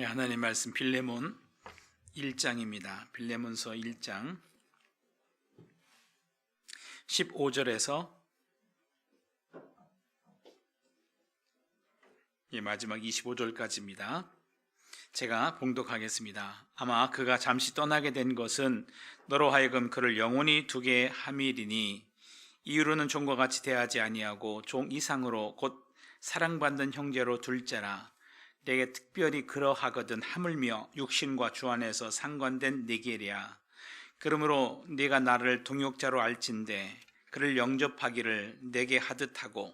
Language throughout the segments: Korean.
예, 하나님 말씀 빌레몬 1장입니다. 빌레몬서 1장 15절에서 예, 마지막 25절까지입니다. 제가 봉독하겠습니다. 아마 그가 잠시 떠나게 된 것은 너로 하여금 그를 영원히 두게 함이리니 이유로는 종과 같이 대하지 아니하고 종 이상으로 곧 사랑받는 형제로 둘째라 내게 특별히 그러하거든 하물며 육신과 주 안에서 상관된 내게랴. 그러므로 네가 나를 동역자로 알진대 그를 영접하기를 내게 하듯 하고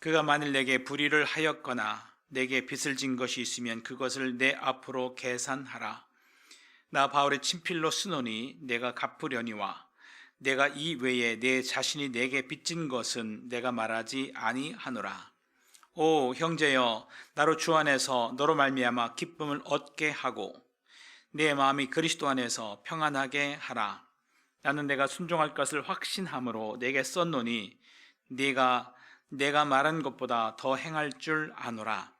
그가 만일 내게 불의를 하였거나 내게 빚을 진 것이 있으면 그것을 내 앞으로 계산하라. 나 바울의 친필로 쓰노니 내가 갚으려니와 내가 이 외에 내 자신이 내게 빚진 것은 내가 말하지 아니하노라 오 형제여 나로 주 안에서 너로 말미암아 기쁨을 얻게 하고 내 마음이 그리스도 안에서 평안하게 하라. 나는 내가 순종할 것을 확신함으로 내게 썼노니 네가 내가 말한 것보다 더 행할 줄 아노라.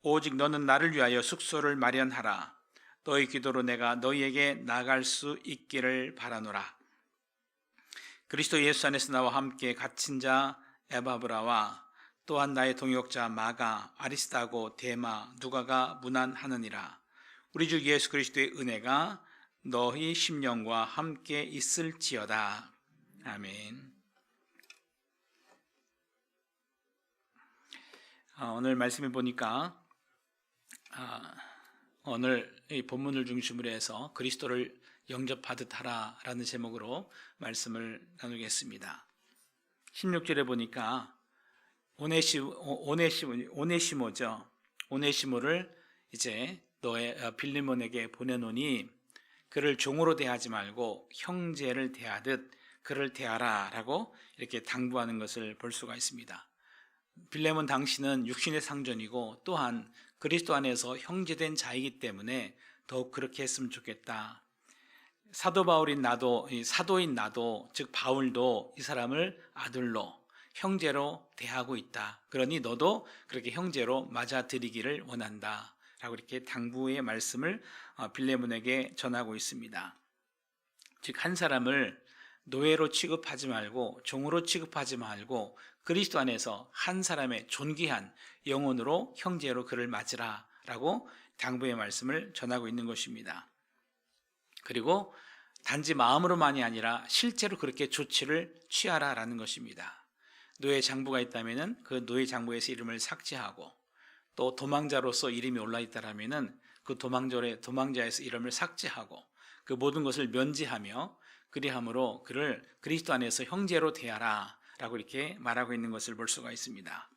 오직 너는 나를 위하여 숙소를 마련하라. 너희 기도로 내가 너희에게 나갈 수 있기를 바라노라. 그리스도 예수 안에서 나와 함께 갇힌 자 에바브라와 또한 나의 동역자 마가 아리스타고 데마 누가가 문안하느니라 우리 주 예수 그리스도의 은혜가 너희 심령과 함께 있을지어다 아멘. 아, 오늘 말씀해 보니까 아, 오늘 이 본문을 중심으로 해서 그리스도를 영접하듯 하라라는 제목으로 말씀을 나누겠습니다. 16절에 보니까 오네시 오네시모 오네시모죠. 오네시모를 이제 너의 어, 빌리몬에게 보내노니 그를 종으로 대하지 말고 형제를 대하듯 그를 대하라라고 이렇게 당부하는 것을 볼 수가 있습니다. 빌레몬 당신은 육신의 상전이고 또한 그리스도 안에서 형제된 자이기 때문에 더욱 그렇게 했으면 좋겠다. 사도 바울인 나도 사도인 나도 즉 바울도 이 사람을 아들로 형제로 대하고 있다. 그러니 너도 그렇게 형제로 맞아들이기를 원한다. 라고 이렇게 당부의 말씀을 어, 빌레몬에게 전하고 있습니다. 즉 한 사람을 노예로 취급하지 말고 종으로 취급하지 말고 그리스도 안에서 한 사람의 존귀한 영혼으로 형제로 그를 맞으라 라고 당부의 말씀을 전하고 있는 것입니다. 그리고 단지 마음으로만이 아니라 실제로 그렇게 조치를 취하라라는 것입니다. 노예 장부가 있다면은 그 노예 장부에서 이름을 삭제하고 또 도망자로서 이름이 올라 있다라면은 그 도망자의 도망자에서 이름을 삭제하고 그 모든 것을 면제하며 그리함으로 그를 그리스도 안에서 형제로 대하라라고 이렇게 말하고 있는 것을 볼 수가 있습니다.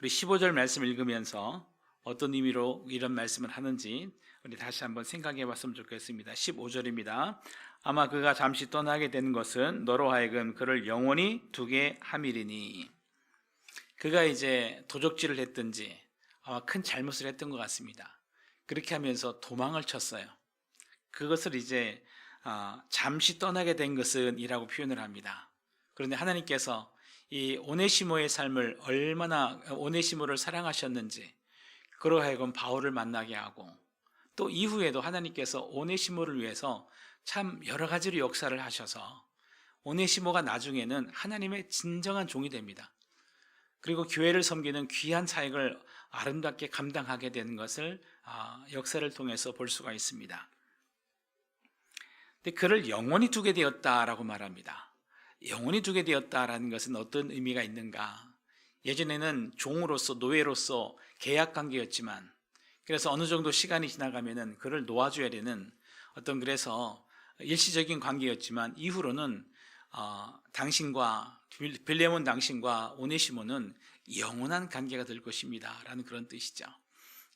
우리 15절 말씀 읽으면서 어떤 의미로 이런 말씀을 하는지 우리 다시 한번 생각해 봤으면 좋겠습니다. 15절입니다. 아마 그가 잠시 떠나게 된 것은 너로 하여금 그를 영원히 두게 함이리니 그가 이제 도적질을 했든지 아마 큰 잘못을 했던 것 같습니다. 그렇게 하면서 도망을 쳤어요. 그것을 이제 아, 잠시 떠나게 된 것은 이라고 표현을 합니다. 그런데 하나님께서 이 오네시모의 삶을 얼마나 오네시모를 사랑하셨는지 그러하여금 바울을 만나게 하고 또 이후에도 하나님께서 오네시모를 위해서 참 여러 가지로 역사를 하셔서 오네시모가 나중에는 하나님의 진정한 종이 됩니다. 그리고 교회를 섬기는 귀한 사역을 아름답게 감당하게 되는 것을 아, 역사를 통해서 볼 수가 있습니다. 근데 그를 영원히 두게 되었다라고 말합니다. 영원히 두게 되었다라는 것은 어떤 의미가 있는가? 예전에는 종으로서 노예로서 계약 관계였지만 그래서 어느 정도 시간이 지나가면은 그를 놓아줘야 되는 어떤 그래서 일시적인 관계였지만 이후로는 어, 당신과 빌레몬 당신과 오네시모는 영원한 관계가 될 것입니다라는 그런 뜻이죠.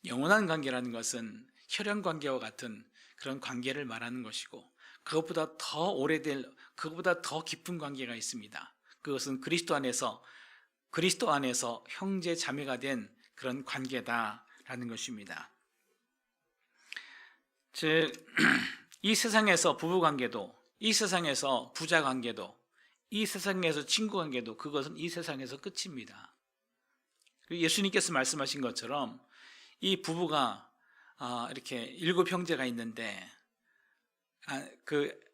영원한 관계라는 것은 혈연 관계와 같은 그런 관계를 말하는 것이고 그것보다 더 오래될 그것보다 더 깊은 관계가 있습니다. 그것은 그리스도 안에서 그리스도 안에서 형제 자매가 된 그런 관계다라는 것입니다. 즉 이 세상에서 부부 관계도 이 세상에서 부자 관계도 이 세상에서 친구 관계도 그것은 이 세상에서 끝입니다. 예수님께서 말씀하신 것처럼 이 부부가 아, 이렇게 일곱 형제가 있는데 그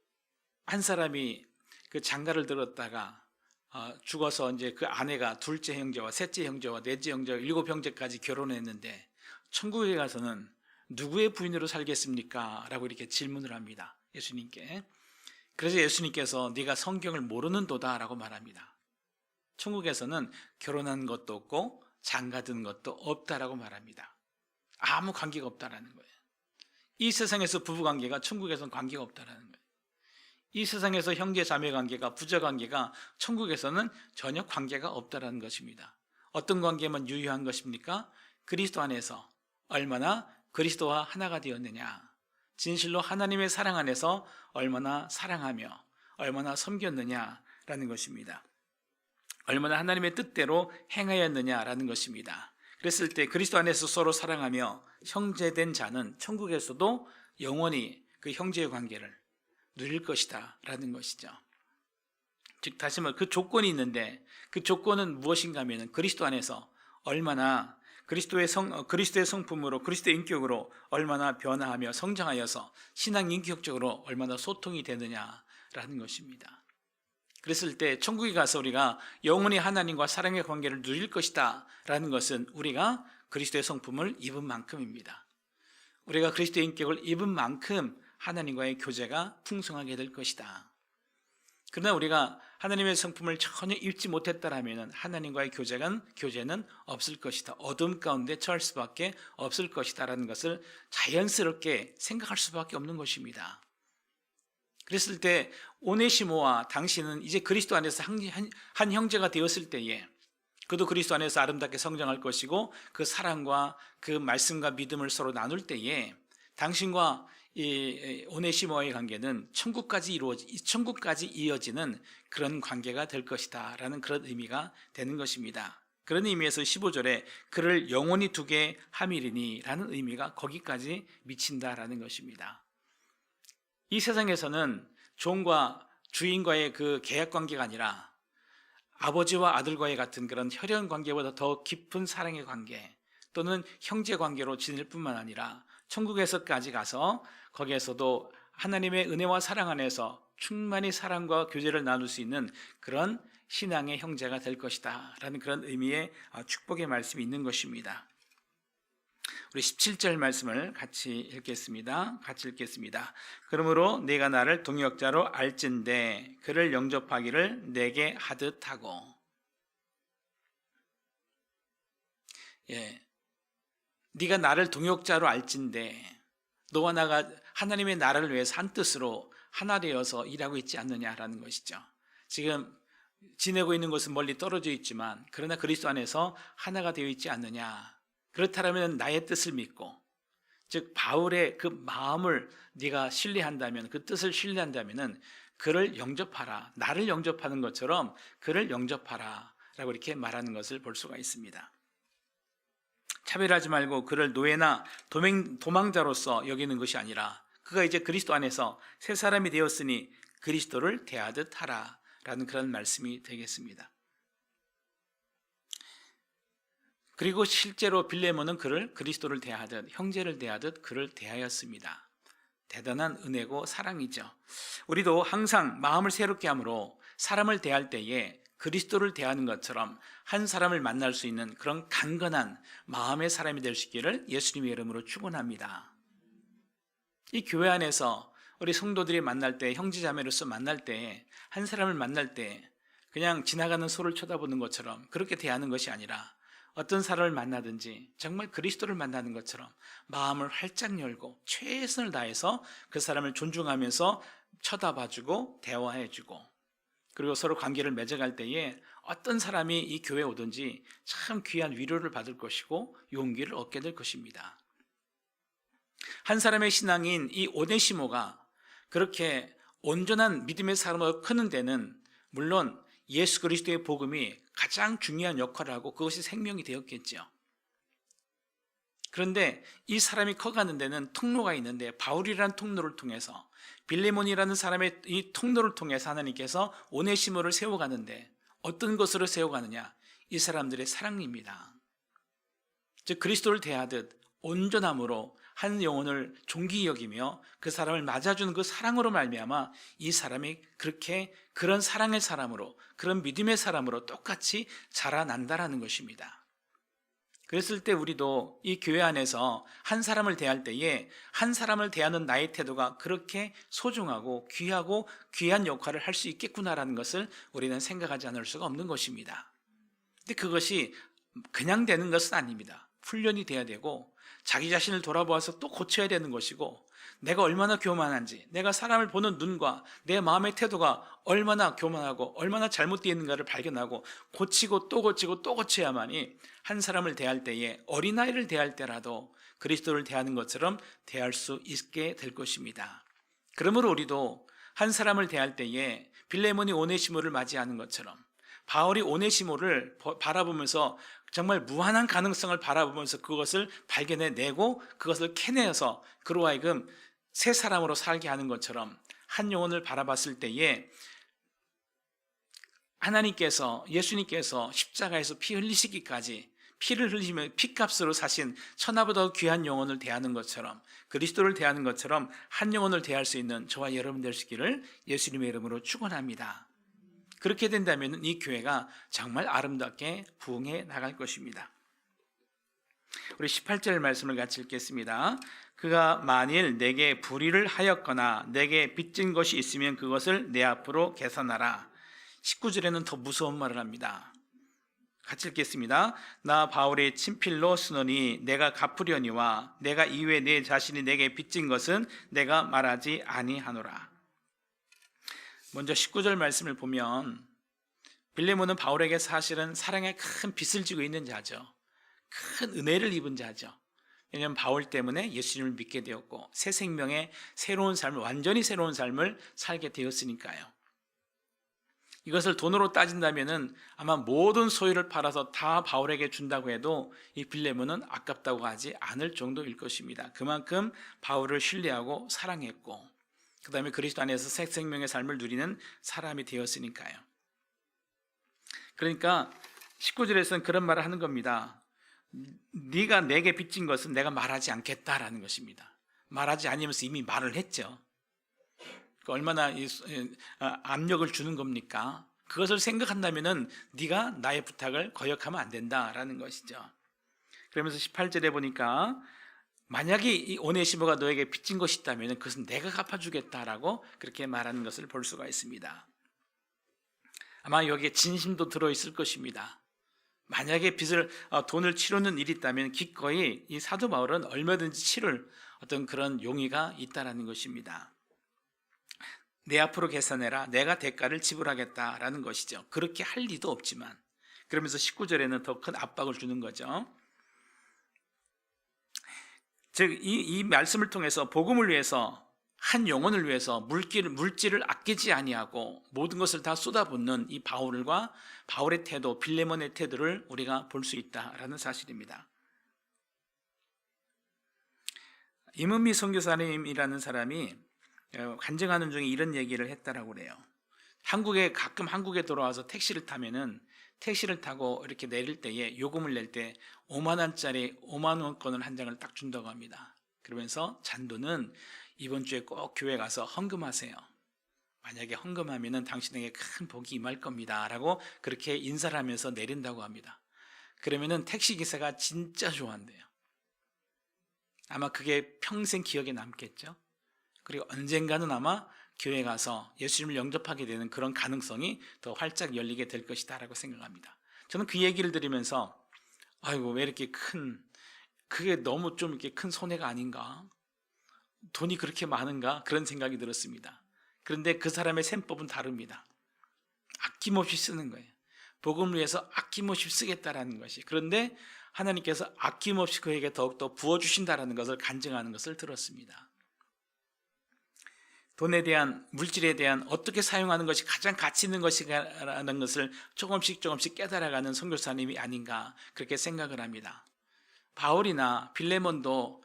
한 사람이 그 장가를 들었다가 어, 죽어서 이제 그 아내가 둘째 형제와 셋째 형제와 넷째 형제와 일곱 형제까지 결혼했는데 천국에 가서는 누구의 부인으로 살겠습니까? 라고 이렇게 질문을 합니다. 예수님께. 그래서 예수님께서 네가 성경을 모르는 도다라고 말합니다. 천국에서는 결혼한 것도 없고 장가든 것도 없다라고 말합니다. 아무 관계가 없다라는 거예요. 이 세상에서 부부 관계가 천국에서는 관계가 없다라는 거예요. 이 세상에서 형제 자매 관계가 부자 관계가 천국에서는 전혀 관계가 없다라는 것입니다. 어떤 관계만 유효한 것입니까? 그리스도 안에서 얼마나 그리스도와 하나가 되었느냐. 진실로 하나님의 사랑 안에서 얼마나 사랑하며 얼마나 섬겼느냐라는 것입니다. 얼마나 하나님의 뜻대로 행하였느냐라는 것입니다. 그랬을 때 그리스도 안에서 서로 사랑하며 형제된 자는 천국에서도 영원히 그 형제의 관계를 누릴 것이다 라는 것이죠. 즉 다시 말해 그 조건이 있는데 그 조건은 무엇인가 하면 그리스도 안에서 얼마나 그리스도의 성 어, 그리스도의 성품으로 그리스도의 인격으로 얼마나 변화하며 성장하여서 신앙 인격적으로 얼마나 소통이 되느냐라는 것입니다. 그랬을 때 천국에 가서 우리가 영원히 하나님과 사랑의 관계를 누릴 것이다 라는 것은 우리가 그리스도의 성품을 입은 만큼입니다. 우리가 그리스도의 인격을 입은 만큼 하나님과의 교제가 풍성하게 될 것이다. 그러나 우리가 하나님의 성품을 전혀 입지 못했다라면 하나님과의 교제는 교제는 없을 것이다. 어둠 가운데 처할 수밖에 없을 것이다라는 것을 자연스럽게 생각할 수밖에 없는 것입니다. 그랬을 때 오네시모와 당신은 이제 그리스도 안에서 한 형제가 되었을 때에 그도 그리스도 안에서 아름답게 성장할 것이고 그 사랑과 그 말씀과 믿음을 서로 나눌 때에 당신과 이 오네시모의 관계는 천국까지 이루어지 천국까지 이어지는 그런 관계가 될 것이다라는 그런 의미가 되는 것입니다. 그런 의미에서 15절에 그를 영원히 두게 함이리니라는 의미가 거기까지 미친다라는 것입니다. 이 세상에서는 종과 주인과의 그 계약 관계가 아니라 아버지와 아들과의 같은 그런 혈연 관계보다 더 깊은 사랑의 관계 또는 형제 관계로 지낼 뿐만 아니라 천국에서까지 가서 거기에서도 하나님의 은혜와 사랑 안에서 충만히 사랑과 교제를 나눌 수 있는 그런 신앙의 형제가 될 것이다. 라는 그런 의미의 축복의 말씀이 있는 것입니다. 우리 17절 말씀을 같이 읽겠습니다. 같이 읽겠습니다. 그러므로 내가 나를 동역자로 알진대 그를 영접하기를 내게 하듯 하고 예. 네가 나를 동역자로 알진대 너와 나가 하나님의 나라를 위해서 한 뜻으로 하나 되어서 일하고 있지 않느냐라는 것이죠. 지금 지내고 있는 것은 멀리 떨어져 있지만 그러나 그리스도 안에서 하나가 되어 있지 않느냐. 그렇다면 나의 뜻을 믿고 즉 바울의 그 마음을 네가 신뢰한다면 그 뜻을 신뢰한다면은 그를 영접하라. 나를 영접하는 것처럼 그를 영접하라라고 이렇게 말하는 것을 볼 수가 있습니다. 차별하지 말고 그를 노예나 도맹, 도망자로서 여기는 것이 아니라 그가 이제 그리스도 안에서 새 사람이 되었으니 그리스도를 대하듯 하라 라는 그런 말씀이 되겠습니다. 그리고 실제로 빌레몬은 그를 그리스도를 대하듯 형제를 대하듯 그를 대하였습니다. 대단한 은혜고 사랑이죠. 우리도 항상 마음을 새롭게 함으로 사람을 대할 때에 그리스도를 대하는 것처럼 한 사람을 만날 수 있는 그런 강건한 마음의 사람이 될 수 있기를 예수님의 이름으로 축원합니다. 이 교회 안에서 우리 성도들이 만날 때 형제자매로서 만날 때 한 사람을 만날 때 그냥 지나가는 소를 쳐다보는 것처럼 그렇게 대하는 것이 아니라 어떤 사람을 만나든지 정말 그리스도를 만나는 것처럼 마음을 활짝 열고 최선을 다해서 그 사람을 존중하면서 쳐다봐주고 대화해주고 그리고 서로 관계를 맺어갈 때에 어떤 사람이 이 교회에 오든지 참 귀한 위로를 받을 것이고 용기를 얻게 될 것입니다. 한 사람의 신앙인 이 오네시모가 그렇게 온전한 믿음의 사람으로 크는 데는 물론 예수 그리스도의 복음이 가장 중요한 역할을 하고 그것이 생명이 되었겠죠. 그런데 이 사람이 커가는 데는 통로가 있는데 바울이라는 통로를 통해서 빌레몬이라는 사람의 이 통로를 통해서 하나님께서 오네시모를 세워가는데 어떤 것으로 세워가느냐? 이 사람들의 사랑입니다. 즉 그리스도를 대하듯 온전함으로 한 영혼을 존귀히 여기며 그 사람을 맞아주는 그 사랑으로 말미암아 이 사람이 그렇게 그런 사랑의 사람으로 그런 믿음의 사람으로 똑같이 자라난다라는 것입니다. 그랬을 때 우리도 이 교회 안에서 한 사람을 대할 때에 한 사람을 대하는 나의 태도가 그렇게 소중하고 귀하고 귀한 역할을 할 수 있겠구나라는 것을 우리는 생각하지 않을 수가 없는 것입니다. 근데 그것이 그냥 되는 것은 아닙니다. 훈련이 돼야 되고 자기 자신을 돌아보아서 또 고쳐야 되는 것이고 내가 얼마나 교만한지 내가 사람을 보는 눈과 내 마음의 태도가 얼마나 교만하고 얼마나 잘못되어 있는가를 발견하고 고치고 또 고치고 또 고쳐야만이 한 사람을 대할 때에 어린아이를 대할 때라도 그리스도를 대하는 것처럼 대할 수 있게 될 것입니다. 그러므로 우리도 한 사람을 대할 때에 빌레몬이 오네시모를 맞이하는 것처럼 바울이 오네시모를 바라보면서 정말 무한한 가능성을 바라보면서 그것을 발견해내고 그것을 캐내어서 그로 하여금 새 사람으로 살게 하는 것처럼 한 영혼을 바라봤을 때에 하나님께서 예수님께서 십자가에서 피 흘리시기까지 피를 흘리시며 피값으로 사신 천하보다 귀한 영혼을 대하는 것처럼 그리스도를 대하는 것처럼 한 영혼을 대할 수 있는 저와 여러분 되시기를 예수님의 이름으로 축원합니다. 그렇게 된다면 이 교회가 정말 아름답게 부흥해 나갈 것입니다. 우리 18절 말씀을 같이 읽겠습니다. 그가 만일 내게 불의를 하였거나 내게 빚진 것이 있으면 그것을 내 앞으로 계산하라. 19절에는 더 무서운 말을 합니다. 같이 읽겠습니다. 나 바울의 친필로 쓰노니 내가 갚으려니와 내가 이외 내 자신이 내게 빚진 것은 내가 말하지 아니하노라. 먼저 19절 말씀을 보면 빌레몬은 바울에게 사실은 사랑의 큰 빚을 지고 있는 자죠. 큰 은혜를 입은 자죠. 왜냐하면 바울 때문에 예수님을 믿게 되었고 새 생명의 새로운 삶을 완전히 새로운 삶을 살게 되었으니까요. 이것을 돈으로 따진다면은 아마 모든 소유를 팔아서 다 바울에게 준다고 해도 이 빌레몬은 아깝다고 하지 않을 정도일 것입니다. 그만큼 바울을 신뢰하고 사랑했고 그 다음에 그리스도 안에서 새 생명의 삶을 누리는 사람이 되었으니까요. 그러니까 19절에서는 그런 말을 하는 겁니다. 네가 내게 빚진 것은 내가 말하지 않겠다라는 것입니다. 말하지 않으면서 이미 말을 했죠. 그 얼마나 아, 압력을 주는 겁니까? 그것을 생각한다면은 네가 나의 부탁을 거역하면 안 된다라는 것이죠. 그러면서 18절에 보니까 만약에 이 오네시모가 너에게 빚진 것이 있다면 그것은 내가 갚아주겠다라고 그렇게 말하는 것을 볼 수가 있습니다. 아마 여기에 진심도 들어있을 것입니다. 만약에 빚을 어, 돈을 치르는 일이 있다면 기꺼이 이 사도 바울은 얼마든지 치를 어떤 그런 용의가 있다라는 것입니다. 내 앞으로 계산해라. 내가 대가를 지불하겠다라는 것이죠. 그렇게 할 리도 없지만 그러면서 19절에는 더 큰 압박을 주는 거죠. 즉, 이, 이 말씀을 통해서 복음을 위해서 한 영혼을 위해서 물기를, 물질을 아끼지 아니하고 모든 것을 다 쏟아붓는 이 바울과 바울의 태도, 빌레몬의 태도를 우리가 볼 수 있다라는 사실입니다. 임은미 선교사님이라는 사람이 어, 간증하는 중에 이런 얘기를 했다라고 그래요. 한국에 가끔 한국에 돌아와서 택시를 타면은 택시를 타고 이렇게 내릴 때에 요금을 낼 때 5만 원짜리 5만 원권을 한 장을 딱 준다고 합니다. 그러면서 잔돈은 이번 주에 꼭 교회 가서 헌금하세요. 만약에 헌금하면은 당신에게 큰 복이 임할 겁니다라고 그렇게 인사를 하면서 내린다고 합니다. 그러면은 택시 기사가 진짜 좋아한대요. 아마 그게 평생 기억에 남겠죠. 그리고 언젠가는 아마 교회 가서 예수님을 영접하게 되는 그런 가능성이 더 활짝 열리게 될 것이다라고 생각합니다. 저는 그 얘기를 들으면서 아이고 왜 이렇게 큰 그게 너무 좀 이렇게 큰 손해가 아닌가? 돈이 그렇게 많은가? 그런 생각이 들었습니다. 그런데 그 사람의 셈법은 다릅니다. 아낌없이 쓰는 거예요. 복음을 위해서 아낌없이 쓰겠다라는 것이. 그런데 하나님께서 아낌없이 그에게 더욱더 부어주신다라는 것을 간증하는 것을 들었습니다. 돈에 대한 물질에 대한 어떻게 사용하는 것이 가장 가치 있는 것이라는 것을 조금씩 조금씩 깨달아가는 선교사님이 아닌가 그렇게 생각을 합니다. 바울이나 빌레몬도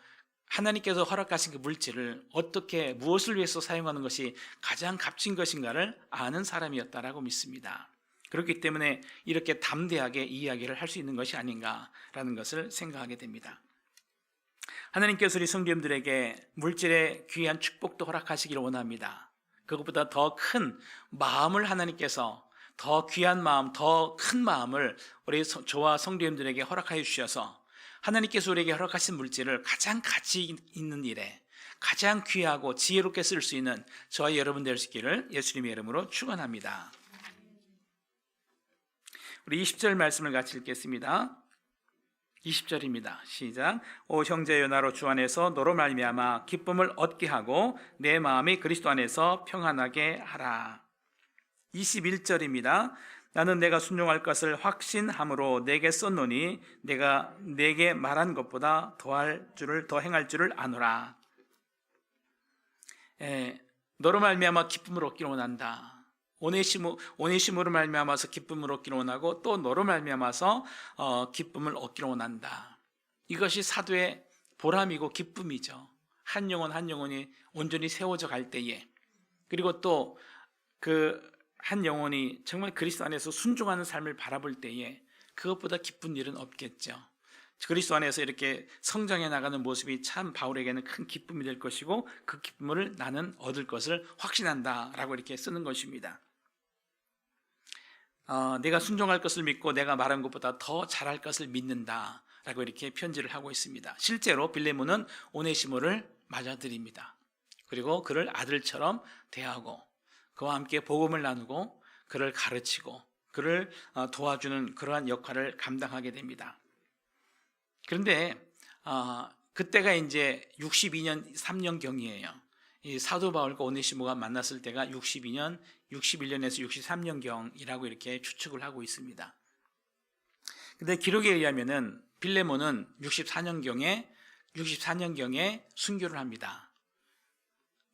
하나님께서 허락하신 그 물질을 어떻게 무엇을 위해서 사용하는 것이 가장 값진 것인가를 아는 사람이었다라고 믿습니다. 그렇기 때문에 이렇게 담대하게 이야기를 할 수 있는 것이 아닌가라는 것을 생각하게 됩니다. 하나님께서 우리 성도님들에게 물질의 귀한 축복도 허락하시기를 원합니다. 그것보다 더 큰 마음을 하나님께서 더 귀한 마음, 더 큰 마음을 우리 서- 저와 성도님들에게 허락하여 주셔서 하나님께서 우리에게 허락하신 물질을 가장 가치 있는 일에 가장 귀하고 지혜롭게 쓸 수 있는 저와 여러분 될 수 있기를 예수님의 이름으로 축원합니다. 우리 20절 말씀을 같이 읽겠습니다. 20절입니다. 시작. 오 형제여 나로 주 안에서 너로 말미암아 기쁨을 얻게 하고 내 마음이 그리스도 안에서 평안하게 하라. 21절입니다. 나는 내가 순종할 것을 확신함으로 내게 썼노니 내가 내게 말한 것보다 더할 줄을 더 행할 줄을 아노라. 에, 너로 말미암아 기쁨을 얻기를 원한다. 오네시모 오네시모로 말미암아서 기쁨을 얻기를 원하고 또 너로 말미암아서 어, 기쁨을 얻기를 원한다. 이것이 사도의 보람이고 기쁨이죠. 한 영혼 한 영혼이 온전히 세워져 갈 때에 그리고 또그 한 영혼이 정말 그리스도 안에서 순종하는 삶을 바라볼 때에 그것보다 기쁜 일은 없겠죠. 그리스도 안에서 이렇게 성장해 나가는 모습이 참 바울에게는 큰 기쁨이 될 것이고 그 기쁨을 나는 얻을 것을 확신한다라고 이렇게 쓰는 것입니다. 어, 내가 순종할 것을 믿고 내가 말한 것보다 더 잘할 것을 믿는다라고 이렇게 편지를 하고 있습니다. 실제로 빌레몬은 오네시모를 맞아들입니다. 그리고 그를 아들처럼 대하고 그와 함께 복음을 나누고 그를 가르치고 그를 어, 도와주는 그러한 역할을 감당하게 됩니다. 그런데 어, 그때가 이제 62년 3년 경이에요. 이 사도 바울과 오네시모가 만났을 때가 62년, 61년에서 63년 경이라고 이렇게 추측을 하고 있습니다. 근데 기록에 의하면은 빌레몬은 64년 경에 64년 경에 순교를 합니다.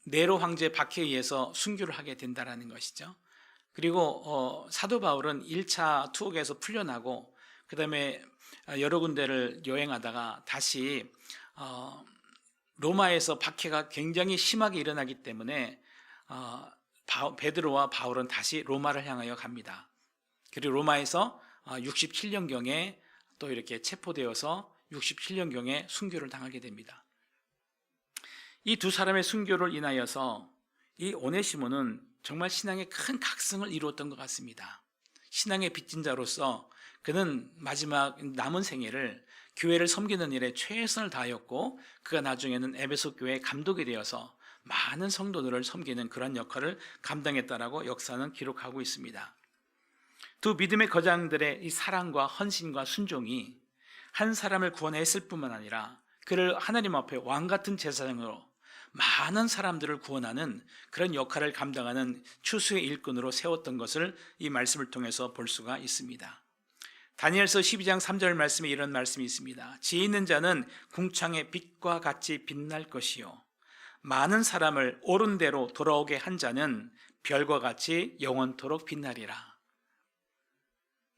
네로 황제 박해에 의해서 순교를 하게 된다라는 것이죠. 그리고 어, 사도 바울은 1차 투옥에서 풀려나고 그 다음에 여러 군데를 여행하다가 다시 어, 로마에서 박해가 굉장히 심하게 일어나기 때문에 어, 바, 베드로와 바울은 다시 로마를 향하여 갑니다. 그리고 로마에서 67년경에 또 이렇게 체포되어서 67년경에 순교를 당하게 됩니다. 이 두 사람의 순교를 인하여서 이 오네시모는 정말 신앙의 큰 각성을 이루었던 것 같습니다. 신앙의 빚진 자로서 그는 마지막 남은 생애를 교회를 섬기는 일에 최선을 다하였고 그가 나중에는 에베소 교회 감독이 되어서 많은 성도들을 섬기는 그런 역할을 감당했다라고 역사는 기록하고 있습니다. 두 믿음의 거장들의 이 사랑과 헌신과 순종이 한 사람을 구원했을 뿐만 아니라 그를 하나님 앞에 왕 같은 제사장으로 많은 사람들을 구원하는 그런 역할을 감당하는 추수의 일꾼으로 세웠던 것을 이 말씀을 통해서 볼 수가 있습니다. 다니엘서 12장 3절 말씀에 이런 말씀이 있습니다. 지혜 있는 자는 궁창의 빛과 같이 빛날 것이요 많은 사람을 옳은 대로 돌아오게 한 자는 별과 같이 영원토록 빛나리라.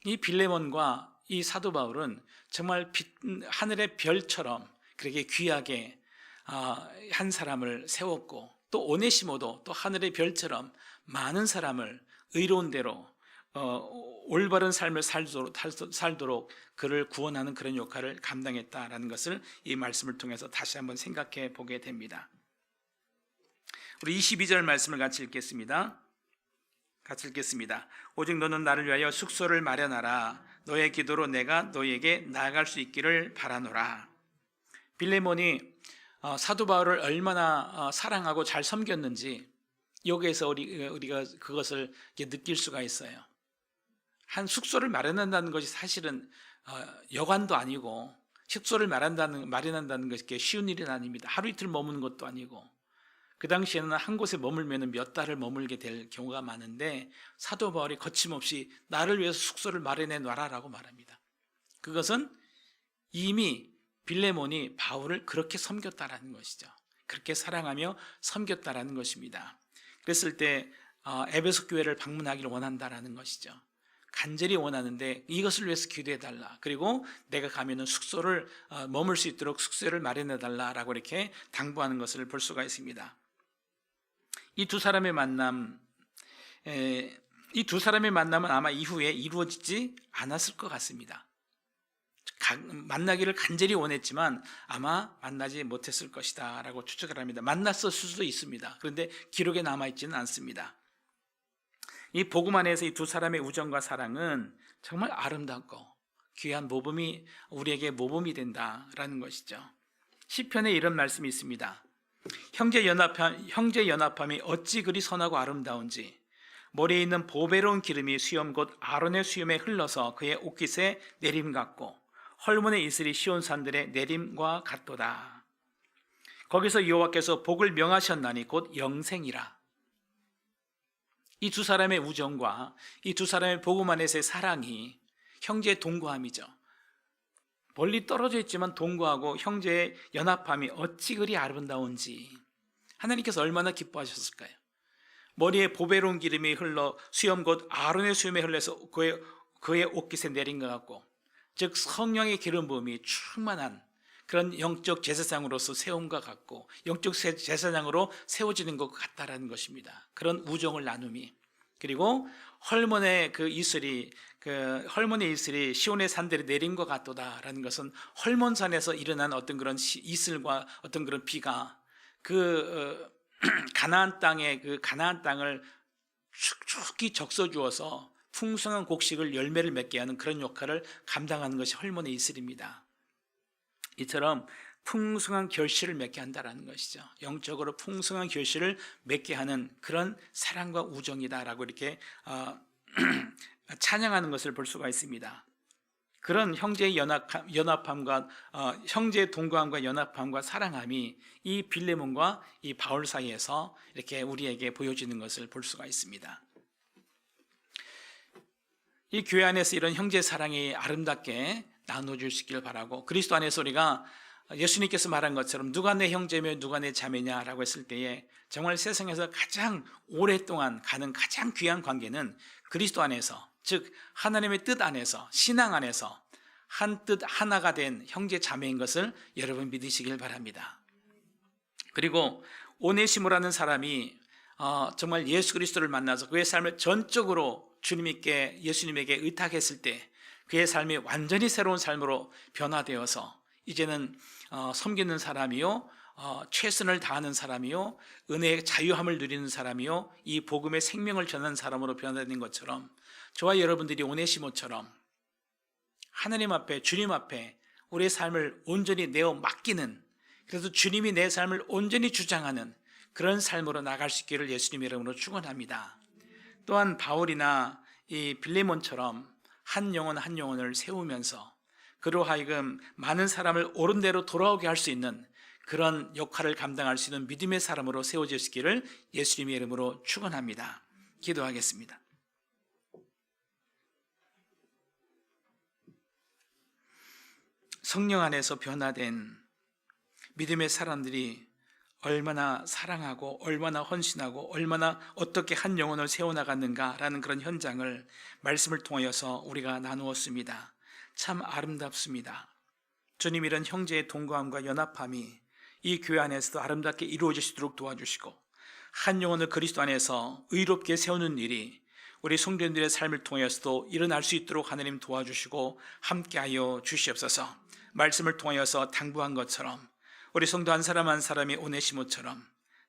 이 빌레몬과 이 사도 바울은 정말 빛, 하늘의 별처럼 그렇게 귀하게 아, 한 사람을 세웠고 또 오네시모도 또 하늘의 별처럼 많은 사람을 의로운 대로 어, 올바른 삶을 살도록, 살도록 그를 구원하는 그런 역할을 감당했다라는 것을 이 말씀을 통해서 다시 한번 생각해 보게 됩니다. 우리 22절 말씀을 같이 읽겠습니다. 같이 읽겠습니다. 오직 너는 나를 위하여 숙소를 마련하라. 너의 기도로 내가 너에게 나아갈 수 있기를 바라노라. 빌레몬이 어, 사도 바울을 얼마나 어, 사랑하고 잘 섬겼는지 여기에서 우리, 우리가 그것을 느낄 수가 있어요. 한 숙소를 마련한다는 것이 사실은 어, 여관도 아니고 숙소를 마련한다는, 마련한다는 것이 쉬운 일은 아닙니다. 하루 이틀 머무는 것도 아니고 그 당시에는 한 곳에 머물면 몇 달을 머물게 될 경우가 많은데 사도 바울이 거침없이 나를 위해서 숙소를 마련해 놔라라고 말합니다. 그것은 이미 빌레몬이 바울을 그렇게 섬겼다라는 것이죠. 그렇게 사랑하며 섬겼다라는 것입니다. 그랬을 때 어, 에베소 교회를 방문하기를 원한다라는 것이죠. 간절히 원하는데 이것을 위해서 기도해 달라. 그리고 내가 가면은 숙소를 어, 머물 수 있도록 숙소를 마련해 달라라고 이렇게 당부하는 것을 볼 수가 있습니다. 이 두 사람의 만남, 이 두 사람의 만남은 아마 이후에 이루어지지 않았을 것 같습니다. 가- 만나기를 간절히 원했지만 아마 만나지 못했을 것이다 라고 추측을 합니다. 만났을 수도 있습니다. 그런데 기록에 남아 있지는 않습니다. 이 복음 안에서 이 두 사람의 우정과 사랑은 정말 아름답고 귀한 모범이 우리에게 모범이 된다라는 것이죠. 시편에 이런 말씀이 있습니다. 형제 연합함 형제 연합함이 어찌 그리 선하고 아름다운지 머리에 있는 보배로운 기름이 수염 곧 아론의 수염에 흘러서 그의 옷깃에 내림 같고 헐몬의 이슬이 시온 산들의 내림과 같도다. 거기서 여호와께서 복을 명하셨나니 곧 영생이라. 이 두 사람의 우정과 이 두 사람의 복음 안에서의 사랑이 형제의 동거함이죠. 멀리 떨어져 있지만 동거하고 형제의 연합함이 어찌 그리 아름다운지 하나님께서 얼마나 기뻐하셨을까요? 머리에 보배로운 기름이 흘러 수염 곧 아론의 수염에 흘러서 그의, 그의 옷깃에 내린 것 같고 즉 성령의 기름 부음이 충만한 그런 영적 제사장으로서 세움과 같고 영적 세- 제사장으로 세워지는 것 같다라는 것입니다. 그런 우정을 나눔이 그리고 헐몬의 그 이슬이 그 헐몬의 이슬이 시온의 산들이 내린 것 같도다라는 것은 헐몬 산에서 일어난 어떤 그런 시- 이슬과 어떤 그런 비가 그 어, 가나안 땅의 그 가나안 땅을 축축히 적셔 주어서 풍성한 곡식을 열매를 맺게 하는 그런 역할을 감당하는 것이 헐몬의 이슬입니다. 이처럼 풍성한 결실을 맺게 한다라는 것이죠. 영적으로 풍성한 결실을 맺게 하는 그런 사랑과 우정이다라고 이렇게 어, 찬양하는 것을 볼 수가 있습니다. 그런 형제의 연합함, 연합함과 어, 형제의 동거함과 연합함과 사랑함이 이 빌레몬과 이 바울 사이에서 이렇게 우리에게 보여지는 것을 볼 수가 있습니다. 이 교회 안에서 이런 형제 사랑이 아름답게 나눠줄 수 있기를 바라고 그리스도 안에서 우리가 예수님께서 말한 것처럼 누가 내 형제며 누가 내 자매냐라고 했을 때에 정말 세상에서 가장 오랫동안 가는 가장 귀한 관계는 그리스도 안에서 즉 하나님의 뜻 안에서 신앙 안에서 한 뜻 하나가 된 형제 자매인 것을 여러분 믿으시길 바랍니다. 그리고 오네시모라는 사람이 어, 정말 예수 그리스도를 만나서 그의 삶을 전적으로 주님께 예수님에게 의탁했을 때 그의 삶이 완전히 새로운 삶으로 변화되어서 이제는 어, 섬기는 사람이요 어, 최선을 다하는 사람이요 은혜의 자유함을 누리는 사람이요 이 복음의 생명을 전하는 사람으로 변화된 것처럼 저와 여러분들이 오네시모처럼 하나님 앞에 주님 앞에 우리의 삶을 온전히 내어 맡기는 그래서 주님이 내 삶을 온전히 주장하는 그런 삶으로 나갈 수 있기를 예수님 이름으로 축원합니다. 또한 바울이나 이 빌레몬처럼 한 영혼 한 영혼을 세우면서 그로 하여금 많은 사람을 옳은 대로 돌아오게 할 수 있는 그런 역할을 감당할 수 있는 믿음의 사람으로 세워지시기를 예수님의 이름으로 축원합니다. 기도하겠습니다. 성령 안에서 변화된 믿음의 사람들이 얼마나 사랑하고 얼마나 헌신하고 얼마나 어떻게 한 영혼을 세워나갔는가라는 그런 현장을 말씀을 통하여서 우리가 나누었습니다. 참 아름답습니다. 주님 이런 형제의 동거함과 연합함이 이 교회 안에서도 아름답게 이루어질 수 있도록 도와주시고 한 영혼을 그리스도 안에서 의롭게 세우는 일이 우리 성도님들의 삶을 통해서도 일어날 수 있도록 하나님 도와주시고 함께하여 주시옵소서. 말씀을 통하여서 당부한 것처럼 우리 성도 한 사람 한 사람이 오네시모처럼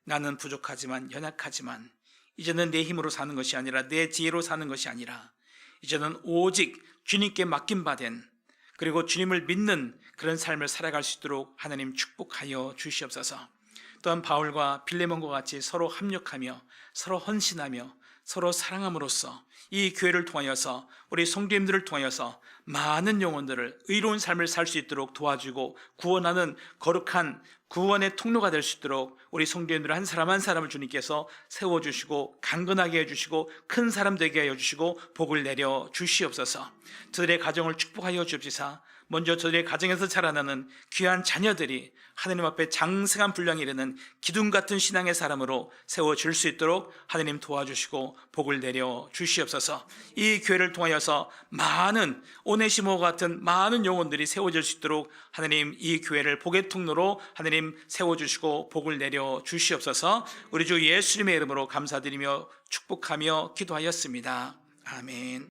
나는 부족하지만 연약하지만 이제는 내 힘으로 사는 것이 아니라 내 지혜로 사는 것이 아니라 이제는 오직 주님께 맡긴 바 된 그리고 주님을 믿는 그런 삶을 살아갈 수 있도록 하나님 축복하여 주시옵소서. 또한 바울과 빌레몬과 같이 서로 합력하며 서로 헌신하며 서로 사랑함으로써 이 교회를 통하여서 우리 성도님들을 통하여서 많은 영혼들을 의로운 삶을 살 수 있도록 도와주고 구원하는 거룩한 구원의 통로가 될 수 있도록 우리 성도님들 한 사람 한 사람을 주님께서 세워주시고 강건하게 해주시고 큰 사람 되게 하여 주시고 복을 내려 주시옵소서. 저들의 가정을 축복하여 주옵시사 먼저 저들의 가정에서 자라나는 귀한 자녀들이 하나님 앞에 장성한 분량이 이르는 기둥 같은 신앙의 사람으로 세워질 수 있도록 하나님 도와주시고 복을 내려 주시옵소서 이 교회를 통하여서 많은 오네시모 같은 많은 영혼들이 세워질 수 있도록 하나님 이 교회를 복의 통로로 하나님 세워주시고 복을 내려 주시옵소서 우리 주 예수님의 이름으로 감사드리며 축복하며 기도하였습니다. 아멘.